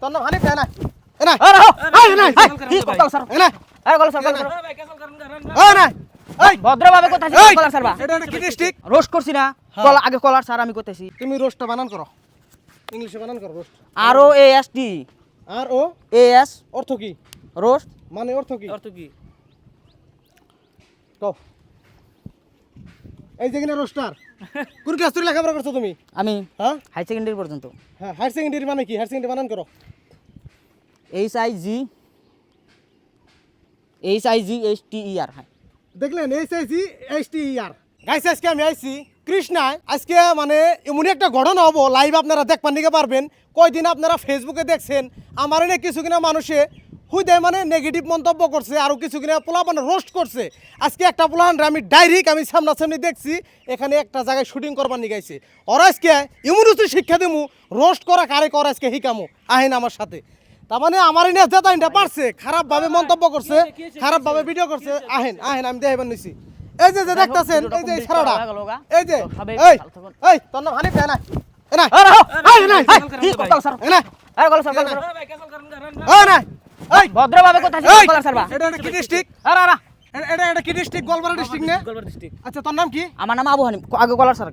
তোর নাম হানিফ না না আরে হো না কি কল স্যার না আরে কল স্যার কল না এই ভদ্রভাবে কোথায় কলার স্যার এটা কি ডিস্ট্রিক্ট রোস্ট করছি না। কল আগে কলার স্যার আমি করতেছি। তুমি রোস্টটা বানান করো। ইংলিশে বানান করো roast. R O A S T R O? A S অর্থ কি? রোস্ট। মানে অর্থ কি? অর্থ কি? কও। এই যে কিনা রোস্টার। কোন ক্লাস থেকে লেখাপড়া করছ তুমি? আমি হ্যাঁ? হাই সেকেন্ডারি পর্যন্ত। হ্যাঁ হায়ার সেকেন্ডারি মানে কি? হায়ার সেকেন্ডারি বানান করো। H I G H I G H T E R হ্যাঁ। দেখলেন H I C H T E R guys আজকে আমি আইছি কৃষ্ণায়। আজকে মানে এমনই একটা ঘটনা হব লাইভ আপনারা দেখবার নিকে পারবেন। কয়দিন আপনারা ফেসবুকে দেখছেন, আমার এনে কিছু কিনা মানুষে হুদে মানে নেগেটিভ মন্তব্য করছে, আর কিছু কিনা পোলা মানে রোস্ট করছে। আজকে একটা পোলাহান আমি ডাইরেক্ট আমি সামনাসামনি দেখছি, এখানে একটা জায়গায় শুটিং করবার নিয়ে গাইছে ওরা আজকে এমন শিক্ষা দেবো রোস্ট করা কারে করা আজকে শিকামু আহেন আমার সাথে। তার মানে আমার যেটা এটা পারছে। খারাপভাবে মন্তব্য করছে খারাপভাবে ভিডিও করছে। আহেন আহেন আমি দেখাবার নিছি। এই যে যে দেখতাছেন এই যে সারাটা এই যে এই এই তোর নাম হানিফ না না আরে হো না কি কল স্যার না আরে কল স্যার কল না এই ভদ্রভাবে কোথায় এই স্যার এটা কি ডিস্ট্রিক্ট আরে আরে। এটা এটা কি ডিস্ট্রিক্ট গোলপাড়া ডিস্ট্রিক্ট না? গোলবার ডিস্ট্রিক্ট আচ্ছা তোর নাম কি? আমার নাম আবু হানিফ আগে কলার স্যার।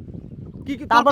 কি কি- তারপর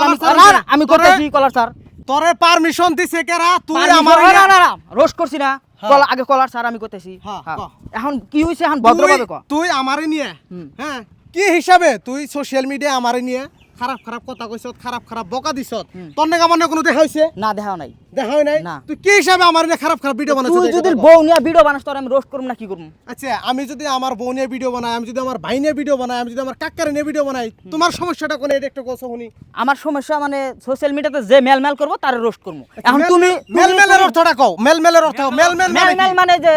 আমি করতেছি কলার স্যার। তোরে পারমিশন দিছে কেরা তুই আমার না না না রোস্ট করছি না। কল আগে কলার স্যার আমি করতেছি। হ্যাঁ, হ্যাঁ। এখন কি হইছে এখন ভদ্রভাবে ক। তুই- আমারে নিয়ে। হ্যাঁ কি হিসাবে? তুই সোশ্যাল মিডিয়া আমারে নিয়ে। খারাপ খারাপ কথা কইছ খারাপ খারাপ বকা দিছ তোর নাকি আমার কোনো দেখা হইছে? না দেখাও নাই। দেখা হয় নাই তুই কি হিসাবে আমার নিয়ে খারাপ খারাপ ভিডিও বানাচ্ছিস তুই যদি বউ নিয়ে ভিডিও বানাস তোর আমি রোস্ট করব না কি করব আচ্ছা আমি যদি আমার বউ নিয়ে ভিডিও বানাই আমি যদি আমার ভাই নিয়ে ভিডিও বানাই আমি যদি আমার কাকারে নিয়ে ভিডিও বানাই তোমার সমস্যাটা কোন? এটা একটু কথা শুনি। আমার সমস্যা মানে সোশ্যাল মিডিয়াতে যে মেল মেল করব তার রোস্ট করব। এখন তুমি মেল মেলের অর্থটা কও মেল মেলের অর্থ মেল মেল মানে মেল? মানে যে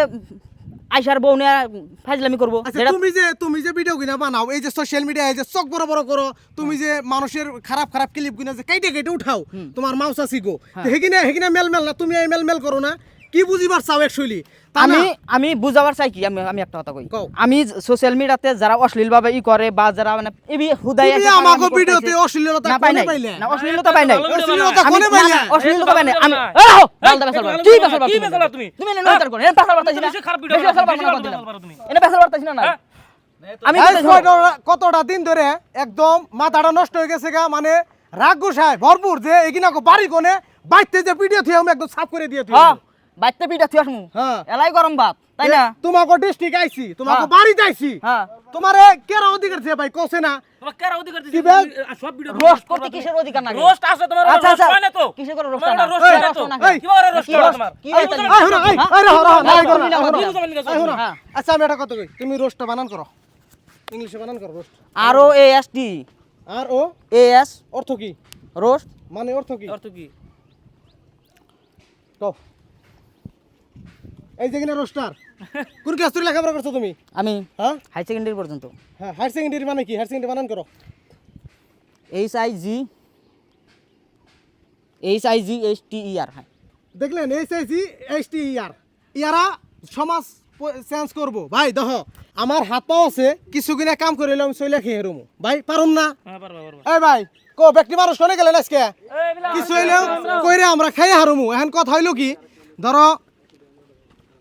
আইসার বউ নিয়ে ফাজলামি করব। আচ্ছা তুমি যে তুমি যে ভিডিও কিনা বানাও এই যে সোশ্যাল এই যে চক বড় বড় করো তুমি যে মানুষের খারাপ খারাপ ক্লিপ কিনা যে কেটে কেটে উঠাও তোমার মাউস আসি গো। হেকিনা হেকিনা মেল মেল না তুমি এই মেল মেল করো না। কি বুঝিবার চাও একচুয়ালি আমি আমি বুঝাবার চাই কি? আমি আমি একটা কথা কই। কও। আমি সোশ্যাল মিডিয়াতে যারা অশ্লীল ভাবে ই করে বা যারা মানে এবি হুদাই তুমি আমাকে ভিডিওতে অশ্লীলতা পাই কোনে নাই। না অশ্লীলতা পাই নাই। অশ্লীলতা আমি- কোনে পাইলে? না, না, অশ্লীলতা পাই নাই। আমি না। এই রাহো, এই, বালদা বেসাল বাল। এই, কি বেসাল বাল কি তুমি? বেসাল তুমি? তুমি এনে নজর করো। এনে বেসাল বার্তাছি না। খারাপ ভিডিও বেসাল না। বানাও তুমি। এনে বেসাল বার্তাছি না না। হ্যাঁ? আমি কতটা দিন ধরে একদম মাথাটা নষ্ট হয়ে গেছে গা মানে রাগ গোসায় ভরপুর যে এগিনা বাড়ি কোনে বাইতে যে ভিডিও থিয়ে আমি একদম সাফ করে দিয়ে হ্যাঁ। বাইতে পিঠা থুই আসমু। হ্যাঁ। এলাই গরম ভাত তাই না? তোমাকে ডিস্ট্রিক্ট আইছি তোমাকে হ্যাঁ। বাড়িতে আইছি। হ্যাঁ। তোমারে কেরা অধিকার আছে ভাই কোসে না? তোমার কারা অধিকার? আর সব ভিডিও রোস্ট করতে কিসের অধিকার নাকি? রোস্ট আছে তোমার আচ্ছা, আচ্ছা। হয় তো। কিসের করে রোস্ট না? রোস্ট না তো। না কি বলে রোস্ট করে? তোমার? কি এই হলো, এই, হ্যাঁ? এই রহ, রহ, হ্যাঁ, করো না, করো না। হলো। হ্যাঁ। আচ্ছা আমি একটা কথা কই। তুমি রোস্টটা বানান করো। ইংলিশে বানান করো roast R O A S T R O? A S অর্থ কি? রোস্ট মানে অর্থ কি? অর্থ কি? কও এই যে কিনা রোস্টার কোন ক্লাস থেকে লেখাপড়া করছ তুমি? আমি হ্যাঁ? হাই সেকেন্ডারি পর্যন্ত। হ্যাঁ হায়ার সেকেন্ডারি মানে কি? হায়ার সেকেন্ডারি বানান করো। H I G H I G H T E R হ্যাঁ। দেখলেন এইচ আইসি এইচ টি ইয়ার ইয়ারা সমাজ চেঞ্জ করব। ভাই দেখো আমার হাত পাও আছে কিছু কিনা কাম করে আমি চলে খেয়ে হেরুমু ভাই পারুম না? হ্যাঁ পারবা পারবা। এই ভাই কো ব্যক্তি মানুষ কোনে গেলেন আজকে? কিছু হইলেও কইরে আমরা খাই হারুমু। এখন কথা হইল কি ধরো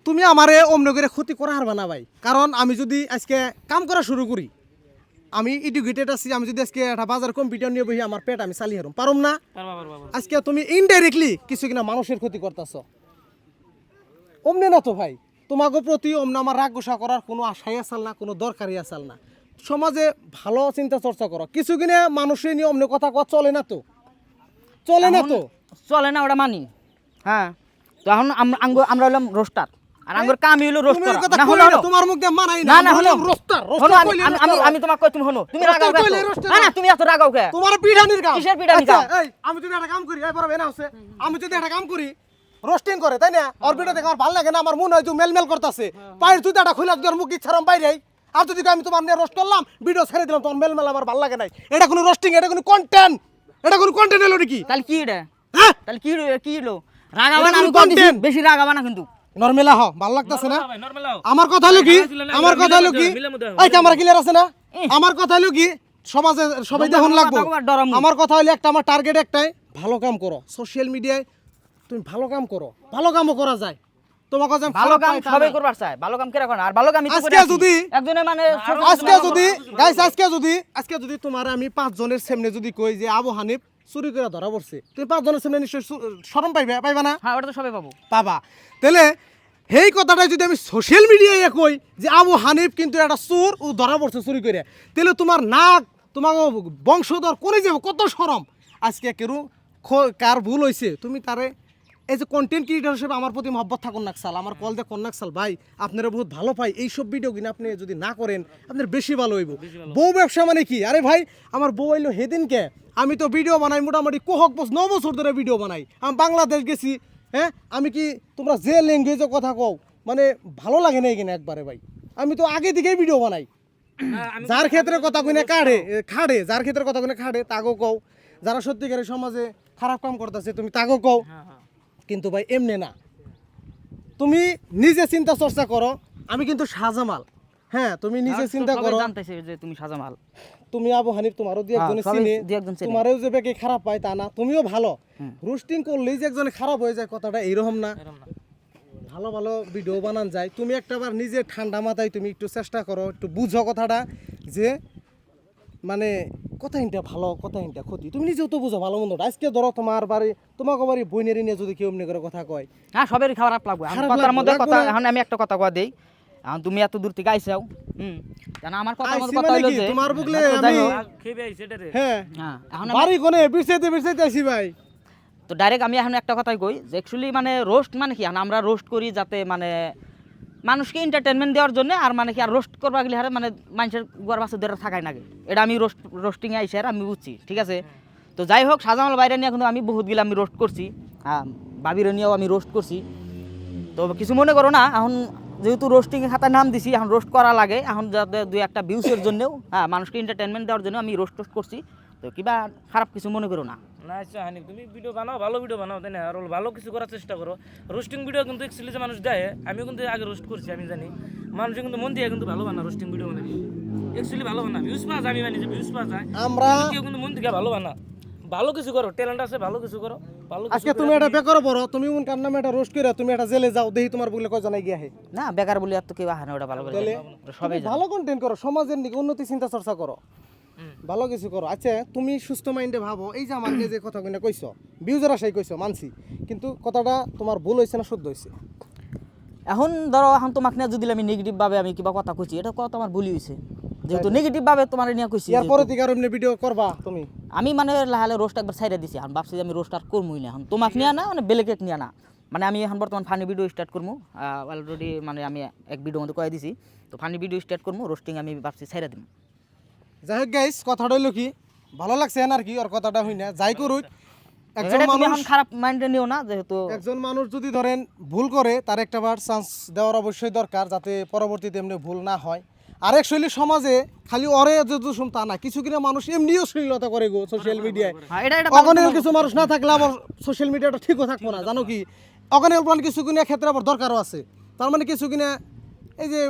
তুমি আমারে অমনে করে ক্ষতি করা হারবা না ভাই। কারণ আমি যদি আজকে কাম করা শুরু করি আমি এডুকেটেড আছি আমি যদি আজকে একটা বাজার কম্পিউটার নিয়ে বহি আমার পেট আমি চালিয়ে হারুম। পারুম না। আজকে তুমি ইনডাইরেক্টলি কিছু কিনা মানুষের ক্ষতি করতেছ। অমনে না তো ভাই। তোমাকে প্রতি অমনে আমার রাগ গোসা করার কোনো আশাই আসাল না কোনো দরকারই আসাল না। সমাজে ভালো চিন্তা চর্চা করো। কিছু কিনে মানুষের নিয়ে অমনে কথা কওয়া চলে না তো? চলে না তো? চলে না ওটা মানি। হ্যাঁ। তো এখন আম- আঙ্গ- আমরা হলাম রোস্টার আর আঙ্গুর কামই হলো রোস্ট করা না হলো তোমার মুখ দিয়ে মানাই না না হলো। রোস্টার রোস্টার কইলে আমি- আমি তোমাকে কই তুমি হলো তুমি রাগাও না না। তুমি এত রাগাও কে? তোমার পিঠানির কাম। কিসের পিঠানির আচ্ছা, কাম? এই আমি যদি একটা কাম করি এই বড় বেনা আছে আমি যদি একটা কাম করি রোস্টিং করে তাই না? ওর ভিডিও দেখে আমার ভালো লাগে না আমার মন হয় যে মেল মেল করতেছে। পায়ের তুই একটা খুলে তোর মুখ ইচ্ছারাম বাইরে আর যদি আমি তোমার নিয়ে রোস্ট করলাম ভিডিও ছেড়ে দিলাম তোমার মেল মেল আমার ভালো লাগে নাই। এটা কোনো রোস্টিং এটা কোনো কন্টেন্ট এটা কোনো কন্টেন্ট হলো নাকি? তাহলে কি রে হ্যাঁ? তাহলে কি কি হলো? রাগাবা এটা না আমি কোনো কোন দিছি content? বেশি রাগাবা কিন্তু। নরমেলা হ ভালো লাগতেছে না। আমার কথা হলো কি? আমার কথা হলো কি? হও, মিলের এই ক্যামেরা ক্লিয়ার আছে না? আমার কথা হলো কি? সমাজে সবাই দেখুন লাগবো। আমার কথা হলো একটা আমার টার্গেট একটাই ভালো কাম করো। সোশ্যাল মিডিয়ায় তুমি ভালো কাম করো। ভালো কামও করা যায়। তোমাকে যে ভালো কাম সবাই করবার চায় ভালো কাম কেরা আর ভালো কাম আজকে যদি- একজনে মানে আজকে যদি গাইস আজকে যদি আজকে যদি তোমার আমি পাঁচ জনের সামনে যদি কই যে আবু হানিফ চুরি করে ধরা পড়ছে। তুমি পাঁচ জনের সামনে নিশ্চয়ই সু- শরম পাইবে? পাইবা না? হ্যাঁ ওটা তো সবাই পাবো। পাবা। তাহলে সেই কথাটা যদি আমি সোশ্যাল মিডিয়ায় কই যে আবু হানিফ কিন্তু একটা চোর ও ধরা পড়ছে চুরি করে তাহলে তোমার নাক তোমার বংশধর করে যাবে? কত সরম আজকে কেরু কার ভুল হয়েছে তুমি তারে এই যে কন্টেন্ট ক্রিয়েটার হিসেবে আমার প্রতি মহব্বত থাকুন নাকসাল আমার কল দিয়ে কন নাকসাল ভাই আপনারা বহুত ভালো পাই। এইসব ভিডিও কিনা আপনি যদি না করেন আপনার বেশি ভালো হইব। বউ ব্যবসা মানে কি? আরে ভাই আমার বউ এলো সেদিনকে আমি তো ভিডিও বানাই মোটামুটি কোহক বস ন বছর ধরে ভিডিও বানাই। আমি বাংলাদেশ গেছি হ্যাঁ? আমি কি তোমরা যে ল্যাঙ্গুয়েজে কথা কও মানে ভালো লাগে না এখানে একবারে ভাই। আমি তো আগে থেকেই ভিডিও বানাই। যার ক্ষেত্রে কথা কইনে কাড়ে খাড়ে যার ক্ষেত্রে কথা কইনে খাড়ে তাগো কও। যারা সত্যিকারের সমাজে খারাপ কাম করতেছে তুমি তাগো কও। কিন্তু ভাই এমনি না। তুমি নিজে চিন্তা চর্চা করো আমি কিন্তু সাজামাল হ্যাঁ তুমি নিজে চিন্তা করো। জানতেছে যে তুমি সাজামাল তুমি আবু হানিফ তোমারও দু হ্যাঁ, একজনে চেনে। তোমারও যে বেকে খারাপ পায় তা না তুমিও ভালো। রোস্টিং করলেই যে একজনে খারাপ হয়ে যায় কথাটা এইরকম না। ভালো ভালো ভিডিও বানান যায়। তুমি একটাবার নিজে ঠান্ডা মাথায় তুমি একটু চেষ্টা করো একটু বুঝো কথাটা যে মানে কথা হিনটা ভালো কথা হিনটা ক্ষতি। তুমি নিজেও তো বুঝো ভালো মন্দটা। আজকে ধরো তোমার বাড়ি তোমাকে বাড়ি বইনের নিয়ে যদি কেউ এমনি করে কথা কয়। হ্যাঁ সবারই খারাপ লাগবে। কথার মধ্যে কথা এখন আমি একটা কথা কয়া দেই। এখন তুমি এত দূর থেকে আইসাও হুম কেন আমার কথার আইসি মধ্যে কথা মানে হইল যে তোমার বুকলে আমি- খেয়ে আইছে রে হ্যাঁ হ্যাঁ এখন বাড়ি কোনে বিরসাইতে বিরসাইতে আসি ভাই। তো ডাইরেক্ট আমি এখন একটা কথাই কই যে অ্যাকচুয়ালি মানে রোস্ট মানে কি? আমরা রোস্ট করি যাতে মানে মানুষকে এন্টারটেনমেন্ট দেওয়ার জন্য আর মানে কি আর রোস্ট করবা গেলে হারে মানে মানুষের গোয়ার বাসে ধরে থাকাই নাগে। এটা আমি রোস্ট রোস্টিংয়ে আইসি আর আমি বুঝছি, ঠিক আছে? তো যাই হোক সাজামাল বাইরে নিয়ে কিন্তু আমি বহুত গেলে আমি রোস্ট করছি। হ্যাঁ বাবিরে নিয়েও আমি রোস্ট করছি। তো কিছু মনে করো না, এখন যেহেতু রোস্টিং খাতায় নাম দিছি, এখন রোস্ট করা লাগে। এখন যাতে দুই একটা ভিউসের জন্যও হ্যাঁ মানুষকে এন্টারটেনমেন্ট দেওয়ার জন্য আমি রোস্ট টোস্ট করছি। তো কিবা খারাপ কিছু মনে করো না? না আচ্ছা হানি তুমি ভিডিও বানাও ভালো ভিডিও বানাও তাই না? আর ভালো কিছু করার চেষ্টা করো। রোস্টিং ভিডিও কিন্তু অ্যাকচুয়ালি যে মানুষ দেয় আমিও কিন্তু আগে রোস্ট করছি আমি জানি। মানুষ কিন্তু মন দিয়ে কিন্তু ভালো বানা রোস্টিং ভিডিও বানাই অ্যাকচুয়ালি ভালো বানা ভিউজ পাওয়া যায় আমি মানি যে ভিউজ পাওয়া যায়। আমরা কেউ কিন্তু মন থেকে ভালো বানা ভালো কিছু করো ট্যালেন্ট আছে ভালো কিছু করো ভালো কিছু আজকে তুমি এটা বেকর বড় তুমি উন কার নামে এটা রোস্ট করে তুমি এটা জেলে যাও দেখি তোমার বলে কয় জানাই গিয়া হে না বেকার বলি আর তো কেউ আহে না ওটা ভালো করে জানে। সবাই ভালো কন্টেন্ট করো সমাজের দিকে উন্নতি চিন্তা চর্চা করো। ভালো কিছু করো। আচ্ছা তুমি সুস্থ মাইন্ডে ভাবো এই যে আমাকে যে কথা কিনা কইছো বিউজের আশাই কইছো মানছি। কিন্তু কথাটা তোমার ভুল হয়েছে না শুদ্ধ হয়েছে এখন ধরো এখন তোমাকে নিয়ে যদি আমি নেগেটিভ ভাবে আমি কিবা কথা কইছি এটা কথা আমার ভুলই হয়েছে যেহেতু নেগেটিভ ভাবে তোমার নিয়ে কইছি ইয়ার যেহেতু- পরে থেকে আর এমনি ভিডিও করবা তুমি। আমি মানে লাহালে রোস্ট একবার সাইডে দিছি এখন ভাবছি যে আমি রোস্ট আর করবই না এখন। তোমাক নিয়ে না মানে বেলেগেক নিয়ে না। মানে আমি এখন বর্তমান ফানি ভিডিও স্টার্ট করব অলরেডি মানে আমি এক ভিডিও মধ্যে কয়ে দিছি। তো ফানি ভিডিও স্টার্ট করব রোস্টিং আমি ভাবছি সাইডে দিব যাই হোক গাইস কথাটা হইল কি ভালো লাগছে আর কি ওর কথাটা হই না যাই করুক একজন মানুষ খারাপ মাইন্ডে নিও না যেহেতু একজন মানুষ যদি ধরেন ভুল করে তার একটা বার চান্স দেওয়ার অবশ্যই দরকার যাতে পরবর্তীতে এমনি ভুল না হয়। আর অ্যাকচুয়ালি সমাজে খালি অরে যদি শুন তা না কিছু কিনা মানুষ এমনিও শ্লীলতা করে গো সোশ্যাল মিডিয়ায় হ্যাঁ, এটা এটা অগণের কিছু মানুষ না থাকলে আবার সোশ্যাল মিডিয়াটা ঠিকও থাকব না জানো কি? অগণের প্রাণ কিছু কিনা ক্ষেত্রে আবার দরকারও আছে। তার মানে কিছু কিনা এই যে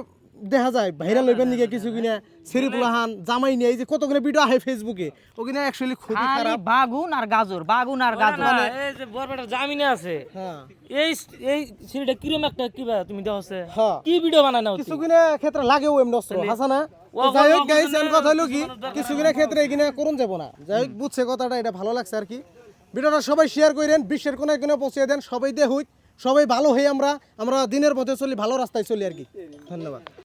দেখা যায় ভাইরাল হইবেন নিকে কিছু কিনা সেরিপুলাহান জামাই নিয়ে এই যে কতগুলো ভিডিও আহে ফেসবুকে ওখানে অ্যাকচুয়ালি খুবই খারাপ। বাগুন আর গাজর বাগুন আর গাজর। না, এই যে বরবেটার জামিনে আছে। হ্যাঁ। এই এই সিঁড়িটা কিরম একটা কিবা তুমি দেখছে হ্যাঁ। কি ভিডিও বানায় না কিছু কিনা ক্ষেত্রে লাগেও এমনি অস্ত্র হাসানা ও যাই হোক গাইস কিছু কথা হলো কি কিছু কিনা ক্ষেত্রে এখানে করুন যাব না। যাই হোক বুঝছে কথাটা এটা ভালো লাগছে আর কি। ভিডিওটা সবাই শেয়ার করেন বিশ্বের কোনায় কোনায় পৌঁছে দেন সবাই হই সবাই ভালো হই আমরা আমরা দিনের পথে চলি ভালো রাস্তায় চলি আর কি। ধন্যবাদ।